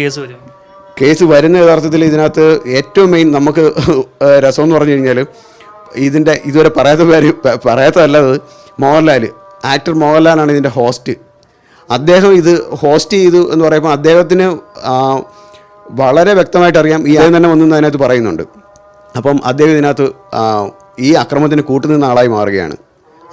Case വരും? Case വരുന്ന യഥാർത്ഥത്തിൽ ഇതിനകത്ത് ഏറ്റവും മെയിൻ നമുക്ക് രസം എന്ന് പറഞ്ഞു കഴിഞ്ഞാൽ ഇതിന്റെ ഇതുവരെ പറയാത്ത പേര് പറയാത്തതല്ലത് മോഹൻലാൽ ആക്ടർ മോഹൻലാലാണ് ഇതിന്റെ ഹോസ്റ്റ് അദ്ദേഹം ഇത് ഹോസ്റ്റ് ചെയ്തു എന്ന് പറയുമ്പോൾ അദ്ദേഹത്തിന് വളരെ വ്യക്തമായിട്ട് അറിയാം ഈ ആദ്യം തന്നെ വന്നു അതിനകത്ത് പറയുന്നുണ്ട്. അപ്പം അദ്ദേഹം ഇതിനകത്ത് ഈ അക്രമത്തിന് കൂട്ടുനിന്ന ആളായി മാറുകയാണ്.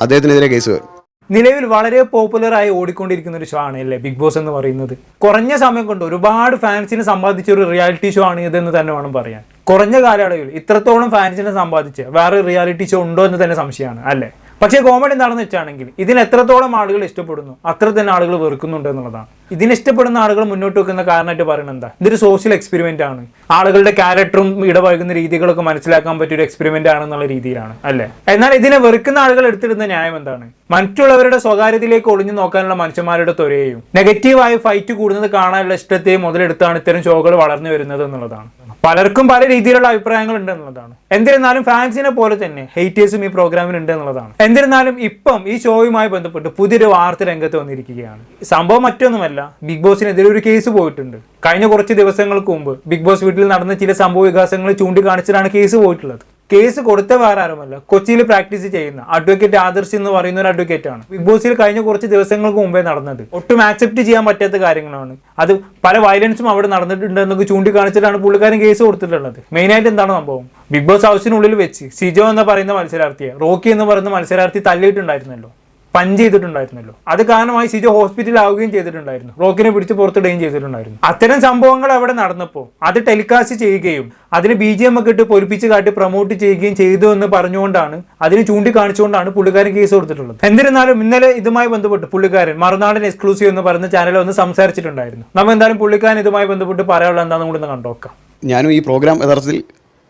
അദ്ദേഹത്തിനെതിരെ കേസ് വരും. നിലവിൽ വളരെ പോപ്പുലറായി ഓടിക്കൊണ്ടിരിക്കുന്ന ഒരു ഷോ ആണ് അല്ലേ? ബിഗ് ബോസ് എന്ന് പറയുന്നത്. കുറഞ്ഞ സമയം കൊണ്ട് ഒരുപാട് ഫാൻസിനെ സമ്പാദിച്ച ഒരു റിയാലിറ്റി ഷോ ആണ് ഇതെന്ന് തന്നെ വേണം പറയാൻ. കുറഞ്ഞ കാലയളവിൽ ഇത്രത്തോളം ഫാൻസിനെ സമ്പാദിച്ച് വേറെ റിയാലിറ്റി ഷോ ഉണ്ടോ എന്ന് തന്നെ സംശയമാണ് അല്ലേ? പക്ഷേ കോമഡി എന്താണെന്ന് വെച്ചാണെങ്കിൽ ഇതിന് എത്രത്തോളം ആളുകൾ ഇഷ്ടപ്പെടുന്നു അത്ര തന്നെ ആളുകൾ വെറുക്കുന്നുണ്ട് എന്നുള്ളതാണ്. ഇതിന് ഇഷ്ടപ്പെടുന്ന ആളുകൾ മുന്നോട്ട് വെക്കുന്ന കാരണമായിട്ട് പറയുന്നത് എന്താ? ഇതൊരു സോഷ്യൽ എക്സ്പെരിമെന്റ് ആണ്. ആളുകളുടെ ക്യാരക്ടറും ഇടപഴകുന്ന രീതികളൊക്കെ മനസ്സിലാക്കാൻ പറ്റിയ ഒരു എക്സ്പെരിമെന്റ് ആണെന്നുള്ള രീതിയിലാണ് അല്ലേ? എന്നാൽ ഇതിനെ വെറുക്കുന്ന ആളുകൾ എടുത്തിടുന്ന ന്യായം എന്താണ്? മറ്റുള്ളവരുടെ സ്വകാര്യതയിലേക്ക് ഒളിഞ്ഞു നോക്കാനുള്ള മനുഷ്യന്മാരുടെ ത്വരയെയും നെഗറ്റീവായി ഫൈറ്റ് കൂടുന്നത് കാണാനുള്ള ഇഷ്ടത്തെയും മുതലെടുത്താണ് ഇത്തരം ഷോകൾ വളർന്നു വരുന്നത് എന്നുള്ളതാണ്. പലർക്കും പല രീതിയിലുള്ള അഭിപ്രായങ്ങൾ ഉണ്ട് എന്നുള്ളതാണ്. എന്നിരുന്നാലും ഫാൻസിനെ പോലെ തന്നെ ഹെയ്റ്റേഴ്സും ഈ പ്രോഗ്രാമിൽ ഉണ്ട് എന്നുള്ളതാണ്. എന്നിരുന്നാലും ഇപ്പം ഈ ഷോയുമായി ബന്ധപ്പെട്ട് പുതിയൊരു വാർത്ത രംഗത്ത് വന്നിരിക്കുകയാണ്. സംഭവം മറ്റൊന്നുമല്ല ബിഗ് ബോസിനെതിരെ ഒരു കേസ് പോയിട്ടുണ്ട്. കഴിഞ്ഞ കുറച്ച് ദിവസങ്ങൾക്ക് മുമ്പ് ബിഗ് ബോസ് വീട്ടിൽ നടന്ന ചില സംഭവ വികാസങ്ങൾ ചൂണ്ടിക്കാണിച്ചിട്ടാണ് കേസ് പോയിട്ടുള്ളത്. കേസ് കൊടുത്ത വേറെ ആരുമല്ല. കൊച്ചിയിൽ പ്രാക്ടീസ് ചെയ്യുന്ന അഡ്വക്കേറ്റ് ആദർശ് എന്ന് പറയുന്ന ഒരു അഡ്വക്കേറ്റ് ആണ്. ബിഗ് ബോസിൽ കഴിഞ്ഞ കുറച്ച് ദിവസങ്ങൾക്ക് മുമ്പേ നടന്നത്. ഒട്ടും ആക്സെപ്റ്റ് ചെയ്യാൻ പറ്റാത്ത കാര്യങ്ങളാണ്. അത് പല വയലൻസും അവിടെ നടന്നിട്ടുണ്ട് എന്നൊക്കെ ചൂണ്ടിക്കാണിച്ചിട്ടാണ് പുള്ളിക്കാരൻ കേസ് കൊടുത്തിട്ടുള്ളത്. മെയിൻ ആയിട്ട് എന്താണ് സംഭവം? ബിഗ് ബോസ് ഹൗസിനുള്ളിൽ വെച്ച് സിജോ എന്ന് പറയുന്ന മത്സരാർത്ഥിയെ റോക്കി എന്ന് പറയുന്ന മത്സരാർത്ഥി തള്ളിയിട്ടുണ്ടായിരുന്നല്ലോ. പഞ്ച് ചെയ്തിട്ടുണ്ടായിരുന്നല്ലോ. അത് കാരണമായി സിജോ ഹോസ്പിറ്റലിൽ ആവുകയും ചെയ്തിട്ടുണ്ടായിരുന്നു. റോക്കിനെ പിടിച്ച് പുറത്തിടുകയും ചെയ്തിട്ടുണ്ടായിരുന്നു. അത്തരം സംഭവങ്ങൾ അവിടെ നടന്നപ്പോൾ അത് ടെലികാസ്റ്റ് ചെയ്യുകയും അതിന് ബി ജി എം ഒക്കെ ഇട്ട് പൊലിപ്പിച്ച് കാട്ടി പ്രൊമോട്ട് ചെയ്യുകയും ചെയ്തു എന്ന് പറഞ്ഞുകൊണ്ടാണ് അതിന് ചൂണ്ടിക്കാണിച്ചുകൊണ്ടാണ് പുള്ളിക്കാരൻ കേസ് കൊടുത്തിട്ടുള്ളത്. എന്നിരുന്നാലും ഇന്നലെ ഇതുമായി ബന്ധപ്പെട്ട് പുള്ളിക്കാരൻ മറുനാടൻ എക്സ്ക്ലൂസീവ് എന്ന് പറഞ്ഞ ചാനൽ ഒന്ന് സംസാരിച്ചിട്ടുണ്ടായിരുന്നു. നമ്മൾ എന്തായാലും പുള്ളിക്കാരൻ ഇതുമായി ബന്ധപ്പെട്ട് പറയാനുള്ള എന്താണെന്ന് കൂടി കണ്ടോക്കാം ഞാനും ഈ പ്രോഗ്രാം യഥാർത്ഥത്തിൽ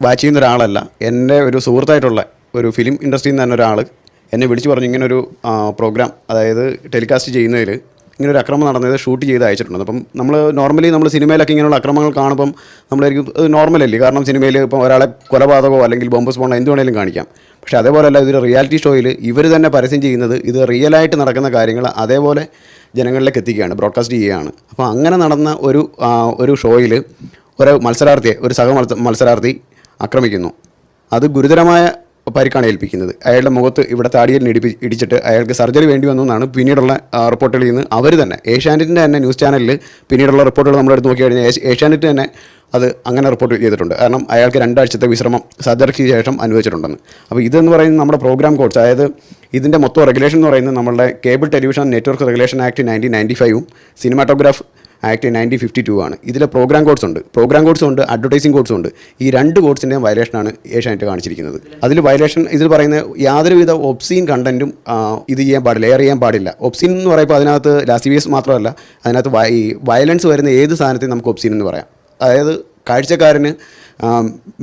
വാച്ച് ചെയ്യുന്ന ഒരാളല്ല. എന്റെ ഒരു സുഹൃത്തായിട്ടുള്ള ഒരു ഫിലിം ഇൻഡസ്ട്രിയിൽ നിന്ന് തന്നെ ഒരാൾ എന്നെ വിളിച്ചു പറഞ്ഞു ഇങ്ങനൊരു പ്രോഗ്രാം അതായത് ടെലികാസ്റ്റ് ചെയ്യുന്നതിൽ ഇങ്ങനൊരു അക്രമം നടന്നത് ഷൂട്ട് ചെയ്ത് അയച്ചിട്ടുണ്ട്. അപ്പം നമ്മൾ നോർമലി നമ്മൾ സിനിമയിലൊക്കെ ഇങ്ങനെയുള്ള അക്രമങ്ങൾ കാണുമ്പം നമ്മളായിരിക്കും അത് നോർമലല്ലേ കാരണം സിനിമയിൽ ഇപ്പം ഒരാളെ കൊലപാതകമോ അല്ലെങ്കിൽ ബോംബ് സ്ഫോണോ എന്ത് വേണേലും കാണിക്കാം. പക്ഷേ അതേപോലെയല്ല ഇതൊരു റിയാലിറ്റി ഷോയിൽ ഇവർ തന്നെ പരസ്യം ചെയ്യുന്നത് ഇത് റിയലായിട്ട് നടക്കുന്ന കാര്യങ്ങൾ അതേപോലെ ജനങ്ങളിലേക്ക് എത്തിക്കുകയാണ് ബ്രോഡ്കാസ്റ്റ് ചെയ്യുകയാണ്. അപ്പോൾ അങ്ങനെ നടന്ന ഒരു ഒരു ഷോയിൽ ഒരു മത്സരാർത്ഥിയെ ഒരു സഹ മത്സരാർത്ഥി ആക്രമിക്കുന്നു. അത് ഗുരുതരമായ പരിക്കാണ് ഏൽപ്പിക്കുന്നത്. അയാളുടെ മുഖത്ത് ഇവിടെ താടിയൽ ഇടിപ്പി ഇടിച്ചിട്ട് അയാൾക്ക് സർജറി വേണ്ടി വന്നു എന്നാണ് പിന്നീടുള്ള റിപ്പോർട്ടുകളിൽ നിന്ന് അവർ തന്നെ ഏഷ്യാനെറ്റിന്റെ തന്നെ ന്യൂസ് ചാനലിൽ പിന്നീടുള്ള റിപ്പോർട്ടുകൾ നമ്മളെടുത്ത് നോക്കി കഴിഞ്ഞാൽ ഏഷ്യാനെറ്റ് തന്നെ അത് അങ്ങനെ റിപ്പോർട്ട് ചെയ്തിട്ടുണ്ട്. കാരണം അയാൾക്ക് രണ്ടാഴ്ചത്തെ വിശ്രമം സർജറിക്ക് ശേഷം അനുവദിച്ചിട്ടുണ്ടെന്ന്. അപ്പോൾ ഇതെന്ന് പറയുന്നത് നമ്മുടെ പ്രോഗ്രാം കോഡ്സ് അതായത് ഇതിന്റെ മൊത്തം റെഗുലേഷൻ എന്ന് പറയുന്നത് നമ്മുടെ cable television network regulation act nineteen ninety ഫൈവും cinematograph act nineteen fifty two ആണ്. ഇതിലെ പ്രോഗ്രാം കോഡ്സ് ഉണ്ട്. പ്രോഗ്രാം കോഡ്സ് ഉണ്ട് അഡ്വർടൈസിംഗ് കോഡ്സ് ഉണ്ട്. ഈ രണ്ട് കോഡ്സിന്റെയും വയലേഷനാണ് ഏഷ്യാനെറ്റ് കാണിച്ചിരിക്കുന്നത്. അതിൽ വയലേഷൻ ഇതിൽ പറയുന്ന യാതൊരുവിധ ഒബ്സീൻ കണ്ടന്റും ഇത് ചെയ്യാൻ പാടില്ല എയർ ചെയ്യാൻ പാടില്ല. ഒബ്സീൻ എന്ന് പറയുമ്പോൾ അതിനകത്ത് ലാസ്റ്റിവിയസ് മാത്രമല്ല അതിനകത്ത് ഈ വയലൻസ് വരുന്ന ഏത് സാധനത്തെയും നമുക്ക് ഒബ്സീൻ എന്ന് പറയാം. അതായത് കാഴ്ചക്കാരന്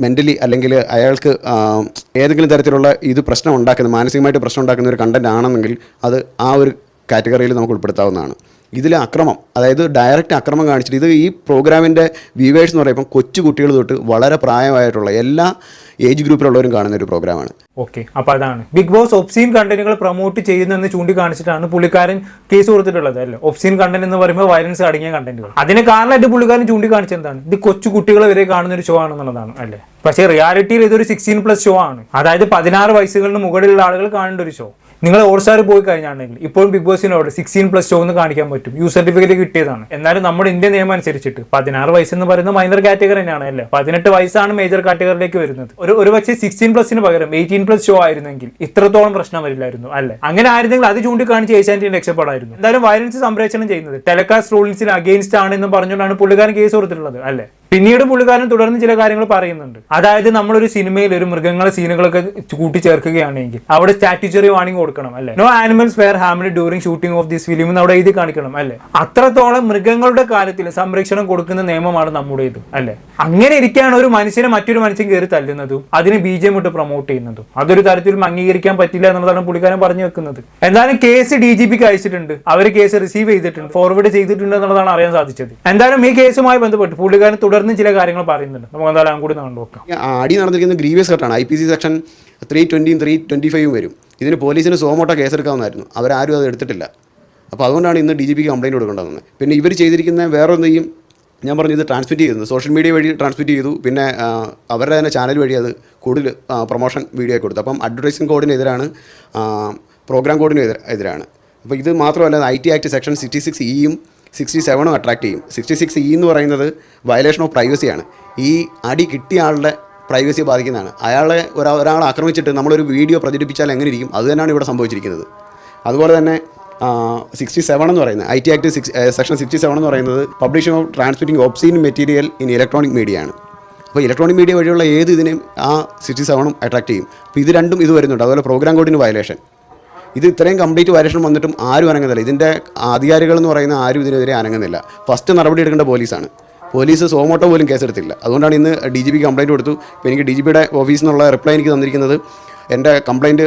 മെന്റലി അല്ലെങ്കിൽ അയാൾക്ക് ഏതെങ്കിലും തരത്തിലുള്ള ഇത് പ്രശ്നം ഉണ്ടാക്കുന്ന മാനസികമായിട്ട് പ്രശ്നം ഉണ്ടാക്കുന്ന ഒരു കണ്ടന്റ് ആണെന്നെങ്കിൽ അത് ആ ഒരു കാറ്റഗറിയിൽ നമുക്ക് ഉൾപ്പെടുത്താവുന്നതാണ്. ഇതിലെ അക്രമം അതായത് ഡയറക്റ്റ് അക്രമം കാണിച്ചിട്ട് ഇത് ഈ പ്രോഗ്രാമിന്റെ വ്യൂവേഴ്സ് എന്ന് പറയുമ്പോൾ കൊച്ചു കുട്ടികൾ തൊട്ട് വളരെ പ്രായമായിട്ടുള്ള എല്ലാ ഏജ് ഗ്രൂപ്പിലുള്ളവരും കാണുന്ന ഒരു പ്രോഗ്രാമാണ്. ഓക്കെ അപ്പോൾ അതാണ്. ബിഗ് ബോസ് ഒപ്സീൻ കണ്ടന്റുകൾ പ്രൊമോട്ട് ചെയ്യുന്നെന്ന് ചൂണ്ടിക്കാണിച്ചിട്ടാണ് പുള്ളിക്കാരൻ കേസ് കൊടുത്തിട്ടുള്ളത് അല്ലേ? ഒപ്സീൻ കണ്ടന്റ് എന്ന് പറയുമ്പോൾ വയലൻസ് അടങ്ങിയ കണ്ടന്റുകൾ അതിന് കാരണമായിട്ട് പുള്ളിക്കാരൻ ചൂണ്ടിക്കാണിച്ചത് എന്താണ്? ഇത് കൊച്ചു കുട്ടികൾ വരെ കാണുന്ന ഒരു ഷോ ആണെന്നുള്ളതാണ് അല്ലേ? പക്ഷേ റിയാലിറ്റിയിൽ ഇതൊരു സിക്സ്റ്റീൻ പ്ലസ് ഷോ ആണ്. അതായത് പതിനാറ് വയസ്സുകളിന് മുകളിലുള്ള ആളുകൾ കാണേണ്ട ഒരു ഷോ നിങ്ങൾ ഹോട്ട്സ്റ്റാർ പോയി കഴിഞ്ഞാണെങ്കിൽ ഇപ്പോഴും ബിഗ് ബോസിനോട് സിക്സ്റ്റീൻ പ്ലസ് ടു എന്ന് കാണിക്കാൻ പറ്റും. യു സർട്ടിഫിക്കറ്റ് കിട്ടിയതാണ്. എന്നാലും നമ്മുടെ ഇന്ത്യൻ നിയമം അനുസരിച്ചിട്ട് പതിനാറ് വയസ്സെന്ന് പറയുന്ന മൈനർ കാറ്റഗറി തന്നെയാണ് അല്ലേ? പതിനെട്ട് വയസ്സാണ് മേജർ കാറ്റഗറിയിലേക്ക് വരുന്നത്. ഒരു ഒരു പക്ഷേ സിക്സ്റ്റീൻ പ്ലസിന് പകരം എയ്റ്റീൻ പ്ലസ് ഷോ ആയിരുന്നെങ്കിൽ ഇത്രത്തോളം പ്രശ്നം വരില്ലായിരുന്നു അല്ലേ? അങ്ങനെ ആയിരുന്നെങ്കിൽ അത് ചൂണ്ടിക്കാണിച്ച് ഏഷ്യാനെറ്റിന് രക്ഷപ്പെടായിരുന്നു. എന്തായാലും വയലൻസ് സംപ്രേഷണം ചെയ്യുന്നത് ടെലികാസ്റ്റ് റൂൾസിന് അഗെയിൻസ്റ്റ് ആണ് എന്ന് പറഞ്ഞുകൊണ്ടാണ് പുള്ളിക്കാരൻ കേസ് കൊടുത്തിട്ടുള്ളത് അല്ലേ? പിന്നീട് പുള്ളിക്കാരൻ തുടർന്ന് ചില കാര്യങ്ങൾ പറയുന്നുണ്ട്. അതായത് നമ്മളൊരു സിനിമയിൽ ഒരു മൃഗങ്ങളെ സീനുകളൊക്കെ കൂട്ടിച്ചേർക്കുകയാണെങ്കിൽ അവിടെ സ്റ്റാറ്റിച്ചറി വാണിംഗ് കൊടുക്കണം അല്ലെ? No animals were harmed during shooting of this film അവിടെ എഴുതി കാണിക്കണം അല്ലെ? അത്രത്തോളം മൃഗങ്ങളുടെ കാര്യത്തിൽ സംരക്ഷണം കൊടുക്കുന്ന നിയമമാണ് നമ്മുടെ ഇത് അല്ലെ? അങ്ങനെ ഇരിക്കുകയാണ് ഒരു മനുഷ്യനെ മറ്റൊരു മനുഷ്യൻ കയറി തല്ലുന്നതും അതിന് ബി ജെ ഇട്ട് പ്രൊമോട്ട് ചെയ്യുന്നതും. അതൊരു തരത്തിലും അംഗീകരിക്കാൻ പറ്റില്ല എന്നുള്ളതാണ് പുള്ളിക്കാരൻ പറഞ്ഞു വെക്കുന്നത്. എന്തായാലും കേസ് ഡി ജി പിക്ക് അയച്ചിട്ടുണ്ട്. അവർ കേസ് റിസീവ് ചെയ്തിട്ടുണ്ട് ഫോർവേഡ് ചെയ്തിട്ടുണ്ട് എന്നുള്ളതാണ് അറിയാൻ സാധിച്ചത്. എന്തായാലും ഈ കേസുമായി ബന്ധപ്പെട്ട് പുള്ളിക്കാരൻ തുടർന്ന് ചില കാര്യങ്ങൾ പറയുന്നുണ്ട്. നമുക്ക് എന്തായാലും കൂടി നോക്കാം അടി നടന്നിരിക്കുന്ന grievous കട്ടാണ് I P C section three ട്വന്റിയും three twenty ഫൈവും വരും. ഇതിന് പോലീസിന് സോമോട്ട കേസെടുക്കാവുന്നതായിരുന്നു അവരാരും അത് എടുത്തിട്ടില്ല. അപ്പോൾ അതുകൊണ്ടാണ് ഇന്ന് ഡി ജി പിക്ക് കംപ്ലയിന്റ് കൊടുക്കേണ്ടത് പിന്നെ ഇവർ ചെയ്തിരിക്കുന്ന വേറൊന്നെയും ഞാൻ പറഞ്ഞു ഇത് ട്രാൻസ്മിറ്റ് ചെയ്യുന്നത് സോഷ്യൽ മീഡിയ വഴി ട്രാൻസ്മിറ്റ് ചെയ്തു. പിന്നെ അവരുടെ തന്നെ ചാനൽ വഴി അത് കൂടുതൽ പ്രൊമോഷൻ വീഡിയോ കൊടുത്തു. അപ്പം അഡ്വർടൈസിങ് കോഡിനെതിരാണ് പ്രോഗ്രാം കോഡിന് എതിര- എതിരാണ്. അപ്പോൾ ഇത് മാത്രമല്ല I T act section sixty six ഇയും sixty സെവനും അട്രാക്ട് ചെയ്യും. സിക്സ്റ്റി സിക്സ് ഇ എന്ന് പറയുന്നത് വയലേഷൻ ഓഫ് പ്രൈവസിയാണ് ഈ അടി കിട്ടിയ ആളുടെ പ്രൈവസിയെ ബാധിക്കുന്നതാണ്. അയാളെ ഒരാ ഒരാളെ ആക്രമിച്ചിട്ട് നമ്മളൊരു വീഡിയോ പ്രചരിപ്പിച്ചാൽ എങ്ങനെ ഇരിക്കും? അത് തന്നെയാണ് ഇവിടെ സംഭവിച്ചിരിക്കുന്നത്. അതുപോലെ തന്നെ സിക്സ്റ്റി സെവൻ എന്ന് പറയുന്നത് I T act six section sixty seven എന്ന് പറയുന്നത് publishing of transmitting obscene material in electronic media ആണ്. അപ്പോൾ ഇലക്ട്രോണിക് മീഡിയ വഴിയുള്ള ഏത് ഇതിനെയും ആ സിക്സ്റ്റി സെവനും അട്രാക്ട് ചെയ്യും. അപ്പോൾ ഇത് രണ്ടും ഇത് വരുന്നുണ്ട്. അതുപോലെ പ്രോഗ്രാം കോഡിന് വയലേഷൻ ഇത് ഇത്രയും കംപ്ലീറ്റ് വയലേഷൻ വന്നിട്ടും ആരും അനങ്ങുന്നില്ല. ഇതിന്റെ അധികാരികൾ എന്ന് പറയുന്ന ആരും ഇതിനെതിരെ അനങ്ങുന്നില്ല. ഫസ്റ്റ് നടപടി എടുക്കേണ്ട പോലീസാണ്. പോലീസ് സോമോട്ടോ പോലും കേസെടുത്തില്ല. അതുകൊണ്ടാണ് ഇന്ന് ഡി ജി പി കംപ്ലയിന്റ് കൊടുത്തു. എനിക്ക് ഡി ജി പിയുടെ ഓഫീസിൽ നിന്നുള്ള റിപ്ലൈ എനിക്ക് തന്നിരിക്കുന്നത് എന്റെ കംപ്ലയിന്റ്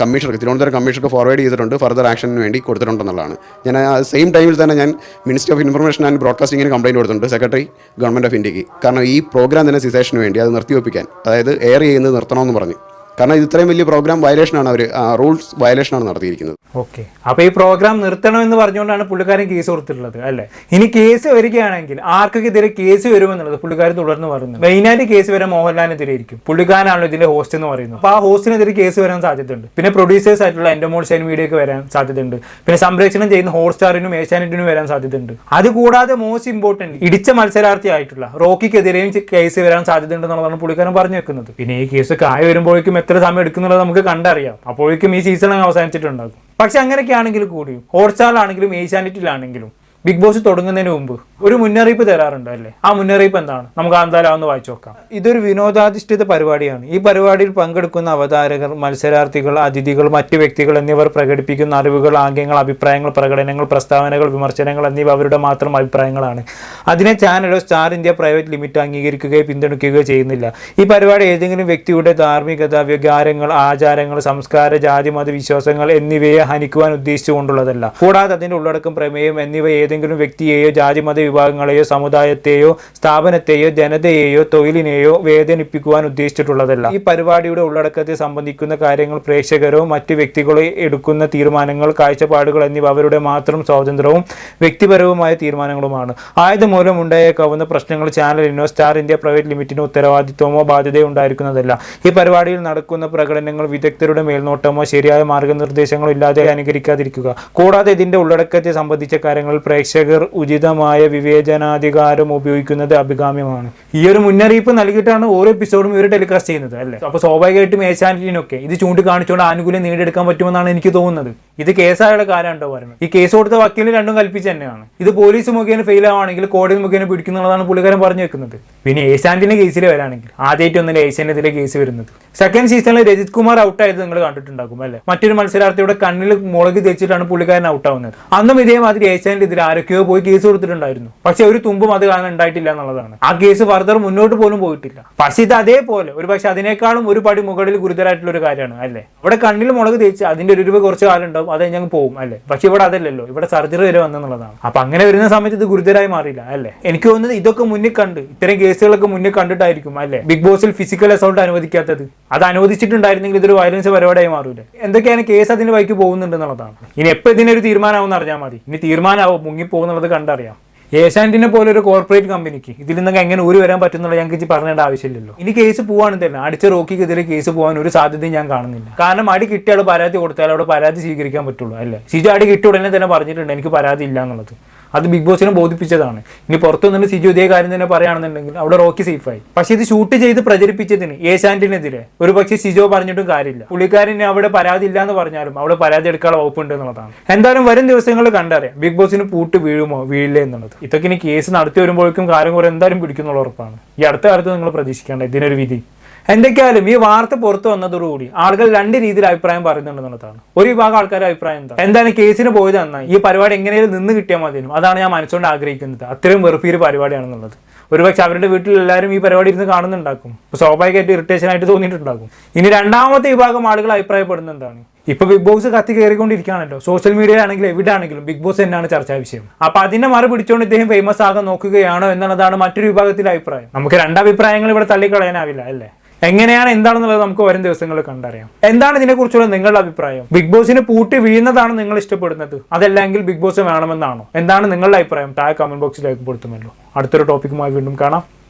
കമ്മീഷണർക്ക് തിരുവനന്തപുരം കമ്മീഷണർക്ക് ഫോർവേഡ് ചെയ്തിട്ടുണ്ട്. ഫർദർ ആക്ഷന് വേണ്ടി കൊടുത്തിട്ടുണ്ടെന്നുള്ളതാണ്. ഞാൻ സെയിം ടൈമിൽ തന്നെ ഞാൻ മിനിസ്റ്റർ ഓഫ് ഇൻഫർമേഷൻ ആൻഡ് ബ്രോഡ്കാസ്റ്റിങ്ങിന് കംപ്ലയിന്റ് കൊടുത്തിട്ടുണ്ട്. സെക്രട്ടറി ഗവൺമെന്റ് ഓഫ് ഇന്ത്യയ്ക്ക് കാരണം ഈ പ്രോഗ്രാം തന്നെ സിസേഷന് വേണ്ടി അത് നിർത്തിവെപ്പിക്കാൻ അതായത് എയർ ചെയ്യുന്നത് നിർത്തണമെന്ന് പറഞ്ഞു. കാരണം ഇത് ഇത്രയും വലിയ പ്രോഗ്രാം വയലേഷനാണ് അവർ റൂൾസ് വയലേഷനാണ് നടത്തിയിരിക്കുന്നത്. ഓക്കെ അപ്പോൾ ഈ പ്രോഗ്രാം നിർത്തണമെന്ന് പറഞ്ഞുകൊണ്ടാണ് പുള്ളിക്കാരൻ കേസ് കൊടുത്തിട്ടുള്ളത് അല്ലേ? ഇനി കേസ് വരികയാണെങ്കിൽ ആർക്കെതിരെ കേസ് വരുമെന്നുള്ളത് പുള്ളിക്കാരൻ തുടർന്ന് പറയുന്നത് മെയിനായിട്ട് കേസ് വരാൻ മോഹൻലാലിനെതിരെ ഇരിക്കും പുള്ളിക്കാരനാണല്ലോ ഇതിന്റെ ഹോസ്റ്റ് എന്ന് പറയുന്നത്. അപ്പോൾ ആ ഹോസ്റ്റിനെതിരെ കേസ് വരാൻ സാധ്യതയുണ്ട്. പിന്നെ പ്രൊഡ്യൂസേഴ്സ് ആയിട്ടുള്ള എന്റെ മോൾ സൈൻ മീഡിയക്ക് വരാൻ സാധ്യതയുണ്ട്. പിന്നെ സംപ്രേഷണം ചെയ്യുന്ന ഹോട്ട്സ്റ്റാറിനും ഏഷ്യാനെറ്റിനും വരാൻ സാധ്യതയുണ്ട്. അതുകൂടാതെ മോസ്റ്റ് ഇമ്പോർട്ടന്റ് ഇടിച്ച മത്സരാർത്ഥി ആയിട്ടുള്ള റോക്കിക്കെതിരെയും കേസ് വരാൻ സാധ്യതയുണ്ട് എന്നുള്ളതാണ് പുള്ളിക്കാരൻ പറഞ്ഞു വെക്കുന്നത് പിന്നെ ഈ കേസ് കായ വരുമ്പോഴേക്കും എത്ര സമയം എടുക്കുന്നുള്ളത് നമുക്ക് കണ്ടറിയാം. അപ്പോഴേക്കും ഈ സീസൺ അവസാനിച്ചിട്ടുണ്ടാകും. പക്ഷെ അങ്ങനെയൊക്കെ ആണെങ്കിൽ കൂടിയും ഹോട്ട്സ്റ്റാറിലാണെങ്കിലും ഏഷ്യാനെറ്റിലാണെങ്കിലും ബിഗ് ബോസ് തുടങ്ങുന്നതിന് മുമ്പ് ഒരു മുന്നറിയിപ്പ് തരാറുണ്ട് അല്ലേ? ആ മുന്നറിയിപ്പ് എന്താണ്? നമുക്ക് എന്തായാലും ഒന്ന് വായിച്ചു നോക്കാം. ഇതൊരു വിനോദാധിഷ്ഠിത പരിപാടിയാണ്. ഈ പരിപാടിയിൽ പങ്കെടുക്കുന്ന അവതാരകർ മത്സരാർത്ഥികൾ അതിഥികൾ മറ്റു വ്യക്തികൾ എന്നിവർ പ്രകടിപ്പിക്കുന്ന അറിവുകൾ ആംഗ്യങ്ങൾ അഭിപ്രായങ്ങൾ പ്രകടനങ്ങൾ പ്രസ്താവനകൾ വിമർശനങ്ങൾ എന്നിവ അവരുടെ മാത്രം അഭിപ്രായങ്ങളാണ്. അതിനെ ചാനലോ സ്റ്റാർ ഇന്ത്യ പ്രൈവറ്റ് ലിമിറ്റ് അംഗീകരിക്കുകയോ പിന്തുണയ്ക്കുകയോ ചെയ്യുന്നില്ല. ഈ പരിപാടി ഏതെങ്കിലും വ്യക്തിയുടെ ധാർമ്മികത വികാരങ്ങൾ ആചാരങ്ങൾ സംസ്കാര ജാതി മത വിശ്വാസങ്ങൾ എന്നിവയെ ഹനിക്കുവാൻ ഉദ്ദേശിച്ചുകൊണ്ടുള്ളതല്ല. കൂടാതെ അതിന്റെ ഉള്ളടക്കം പ്രമേയം എന്നിവ ഏതെങ്കിലും വ്യക്തിയെയോ ജാതി മത വിഭാഗങ്ങളെയോ സമുദായത്തെയോ സ്ഥാപനത്തെയോ ജനതയെയോ തൊഴിലിനെയോ വേദനിപ്പിക്കുവാൻ ഉദ്ദേശിച്ചിട്ടുള്ളതല്ല. ഈ പരിപാടിയുടെ ഉള്ളടക്കത്തെ സംബന്ധിക്കുന്ന കാര്യങ്ങൾ പ്രേക്ഷകരോ മറ്റു വ്യക്തികളോ എടുക്കുന്ന തീരുമാനങ്ങൾ കാഴ്ചപ്പാടുകൾ എന്നിവ അവരുടെ മാത്രം സ്വാതന്ത്ര്യവും വ്യക്തിപരവുമായ തീരുമാനങ്ങളുമാണ്. ആയതുമൂലം ഉണ്ടായേക്കാവുന്ന പ്രശ്നങ്ങൾ ചാനലിനോ സ്റ്റാർ ഇന്ത്യ പ്രൈവറ്റ് ലിമിറ്റിനോ ഉത്തരവാദിത്വമോ ബാധ്യതയോ ഉണ്ടായിരിക്കുന്നതല്ല. ഈ പരിപാടിയിൽ നടക്കുന്ന പ്രകടനങ്ങൾ വിദഗ്ധരുടെ മേൽനോട്ടമോ ശരിയായ മാർഗനിർദ്ദേശങ്ങളോ ഇല്ലാതെ അനുകരിക്കാതിരിക്കുക. കൂടാതെ ഇതിന്റെ ഉള്ളടക്കത്തെ സംബന്ധിച്ച കാര്യങ്ങൾ പ്രേക്ഷകർ ഉചിതമായ വിവേചനാധികാരം ഉപയോഗിക്കുന്നത് അഭികാമ്യമാണ്. ഈ ഒരു മുന്നറിയിപ്പ് നൽകിയിട്ടാണ് ഓരോ എപ്പിസോഡും ഇവർ ടെലികാസ്റ്റ് ചെയ്യുന്നത് അല്ലേ? അപ്പോൾ സ്വാഭാവികമായിട്ടും ഏഷ്യാനെറ്റിനൊക്കെ ഇത് ചൂണ്ടിക്കാണിച്ചുകൊണ്ട് ആനുകൂല്യം നേടിയെടുക്കാൻ പറ്റുമെന്നാണ് എനിക്ക് തോന്നുന്നത്. ഇത് കേസായുള്ള കാലമുണ്ടോ പറയുന്നത് ഈ കേസ് കൊടുത്ത വക്കീലിന് രണ്ടും കൽപ്പിച്ച് തന്നെയാണ്. ഇത് പോലീസ് മുഖേന ഫെയിൽ ആവുകയാണെങ്കിൽ കോടതി മുഖേന പിടിക്കുന്നുള്ളതാണ് പുള്ളിക്കാരൻ പറഞ്ഞു വെക്കുന്നത്. പിന്നെ ഏഷ്യാന്റിന്റെ കേസിൽ വരാണെങ്കിൽ ആദ്യമായിട്ട് ഒന്നല്ല ഏഷ്യാനെതിരെ കേസ് വരുന്നത്. സെക്കൻഡ് സീസണിൽ രജിത് കുമാർ ഔട്ടായത് നിങ്ങൾ കണ്ടിട്ടുണ്ടാകും അല്ലേ? മറ്റൊരു മത്സരാർത്ഥിയുടെ കണ്ണിൽ മുളക് തേച്ചിട്ടാണ് പുള്ളിക്കാരൻ ഔട്ടാവുന്നത് അന്നും ഇതേമാതിരി ഏഷ്യാനെതിരെ ആരൊക്കെയോ പോയി കേസ് കൊടുത്തിട്ടുണ്ടായിരുന്നു. പക്ഷെ ഒരു തുമ്പും അത് കാരണം ഉണ്ടായിട്ടില്ല എന്നുള്ളതാണ്. ആ കേസ് ഫർദർ മുന്നോട്ട് പോലും പോയിട്ടില്ല. പക്ഷെ ഇത് അതേപോലെ ഒരു പക്ഷെ അതിനേക്കാളും ഒരു പടി മുകളിൽ ഗുരുതരമായിട്ടുള്ള ഒരു കാര്യമാണ് അല്ലേ? അവിടെ കണ്ണിൽ മുളക് തേച്ച് അതിന്റെ ഒരു രൂപ കുറച്ച് കാലം ഉണ്ടാവും അത് ഞങ്ങൾ പോകും അല്ലേ? പക്ഷെ ഇവിടെ അതല്ലല്ലോ ഇവിടെ സർജറി വരെ വന്നെന്നുള്ളതാണ്. അപ്പൊ അങ്ങനെ വരുന്ന സമയത്ത് ഇത് ഗുരുതരമായി മാറിയില്ല അല്ലേ? എനിക്ക് തോന്നുന്നത് ഇതൊക്കെ മുന്നിൽ കണ്ട് ഇത്തരം കേസുകളൊക്കെ മുന്നിൽ കണ്ടിട്ടായിരിക്കും അല്ലേ? ബിഗ് ബോസിൽ ഫിസിക്കൽ അസോൾട്ട് അനുവദിക്കാത്തത്. അത് അനുവദിച്ചിട്ടുണ്ടായിരുന്നെങ്കിൽ ഇതൊരു വയലൻസ് പരിപാടിയായി മാറൂലേ. എന്തൊക്കെയാണ് കേസ് അതിന്റെ വഴിക്ക് പോകുന്നുണ്ടെന്നുള്ളതാണ് ഇനി എപ്പോൾ ഇതിനൊരു തീരുമാനമാവും അറിഞ്ഞാൽ മതി. ഇനി തീരുമാനമാവും മുങ്ങി പോകുന്നുള്ളത് കണ്ടറിയാം. ഏഷ്യാനെറ്റിനെ പോലെ ഒരു കോർപ്പറേറ്റ് കമ്പനിക്ക് ഇതിൽ നിന്നൊക്കെ എങ്ങനെ ഊരി വരാൻ പറ്റുന്നുള്ള ഞങ്ങൾക്ക് പറഞ്ഞേണ്ട ആവശ്യമില്ലല്ലോ. ഇനി കേസ് പോവാണ് തന്നെ അടിച്ച റോക്കിക്കെതിരെ കേസ് പോകാൻ ഒരു സാധ്യതയും ഞാൻ കാണുന്നില്ല. കാരണം അടി കിട്ടിയ ആൾ പരാതി കൊടുത്താൽ അവിടെ പരാതി സ്വീകരിക്കാൻ പറ്റുള്ളൂ അല്ലേ? സിജു അടി കിട്ടിയ ഉടനെ തന്നെ പറഞ്ഞിട്ടുണ്ട് എനിക്ക് പരാതി ഇല്ല എന്നുള്ളത്. അത് ബിഗ് ബോസിനെ ബോധിപ്പിച്ചതാണ്. ഇനി പുറത്തു നിന്ന് സിജു ഇതേ കാര്യം തന്നെ പറയുകയാണെന്നുണ്ടെങ്കിൽ അവിടെ റോക്കി സേഫായി. പക്ഷേ ഇത് ഷൂട്ട് ചെയ്ത് പ്രചരിപ്പിച്ചതിന് ഏശാന്റിനെതിരെ ഒരു പക്ഷേ സിജോ പറഞ്ഞിട്ടും കാര്യമില്ല. പുള്ളിക്കാരന് അവിടെ പരാതി ഇല്ല എന്ന് പറഞ്ഞാലും അവിടെ പരാതി എടുക്കാനുള്ള വകുപ്പുണ്ട് എന്നുള്ളതാണ്. എന്തായാലും വരും ദിവസങ്ങളിൽ കണ്ടറിയാം. ബിഗ് ബോസിന് പൂട്ട് വീഴുമോ വീഴില്ലേ എന്നുള്ളത്. ഇതൊക്കെ ഇനി കേസ് നടത്തി വരുമ്പോഴേക്കും കാര്യം കുറെ എന്തായാലും പിടിക്കുന്നുള്ള ഉറപ്പാണ്. ഈ അടുത്ത കാലത്ത് നിങ്ങൾ പ്രതീക്ഷിക്കേണ്ട ഇതിനൊരു വിധി. എന്തൊക്കെയായാലും ഈ വാർത്ത പുറത്തു വന്നതോടുകൂടി ആളുകൾ രണ്ട് രീതിയിൽ അഭിപ്രായം പറയുന്നുണ്ടെന്നുള്ളതാണ്. ഒരു വിഭാഗം ആൾക്കാരുടെ അഭിപ്രായം എന്താ എന്താണ് കേസിന് പോയത് എന്നാൽ ഈ പരിപാടി എങ്ങനെയും നിന്ന് കിട്ടിയാൽ മതി അതാണ് ഞാൻ മനസ്സുകൊണ്ട് ആഗ്രഹിക്കുന്നത്. അത്രയും വെറുപ്പീര് പരിപാടിയാണെന്നുള്ളത്. ഒരുപക്ഷെ അവരുടെ വീട്ടിൽ എല്ലാവരും ഈ പരിപാടി ഇരുന്ന് കാണുന്നുണ്ടാക്കും. സ്വാഭാവികമായിട്ട് ഇറിറ്റേഷൻ ആയിട്ട് തോന്നിയിട്ടുണ്ടാകും. ഇനി രണ്ടാമത്തെ വിഭാഗം ആളുകൾ അഭിപ്രായപ്പെടുന്നതാണ് ഇപ്പൊ ബിഗ് ബോസ് കത്തി കയറിക്കൊണ്ടിരിക്കുകയാണല്ലോ. സോഷ്യൽ മീഡിയ ആണെങ്കിലും എവിടെ ആണെങ്കിലും ബിഗ് ബോസ് തന്നെയാണ് ചർച്ചാ വിഷയം. അപ്പൊ അതിന്റെ മറു പിടിച്ചുകൊണ്ട് ഇദ്ദേഹം ഫേമസ് ആകാൻ നോക്കുകയാണോ എന്നുള്ളതാണ് മറ്റൊരു വിഭാഗത്തിലെ അഭിപ്രായം. നമുക്ക് രണ്ടഭിപ്രായങ്ങൾ ഇവിടെ തള്ളിക്കളയാനാവില്ല അല്ലേ? എങ്ങനെയാണ് എന്താണെന്നുള്ളത് നമുക്ക് വരും ദിവസങ്ങളിൽ കണ്ടറിയാം. എന്താണ് ഇതിനെക്കുറിച്ചുള്ള നിങ്ങളുടെ അഭിപ്രായം? ബിഗ് ബോസിന് പൂട്ടി വീഴുന്നതാണ് നിങ്ങൾ ഇഷ്ടപ്പെടുന്നത്? അതല്ലെങ്കിൽ ബിഗ് ബോസ് വേണമെന്നാണോ? എന്താണ് നിങ്ങളുടെ അഭിപ്രായം? താഴെ കമന്റ് ബോക്സിൽ രേഖപ്പെടുത്തുമല്ലോ അടുത്തൊരു ടോപ്പിക്കുമായി വീണ്ടും കാണാം.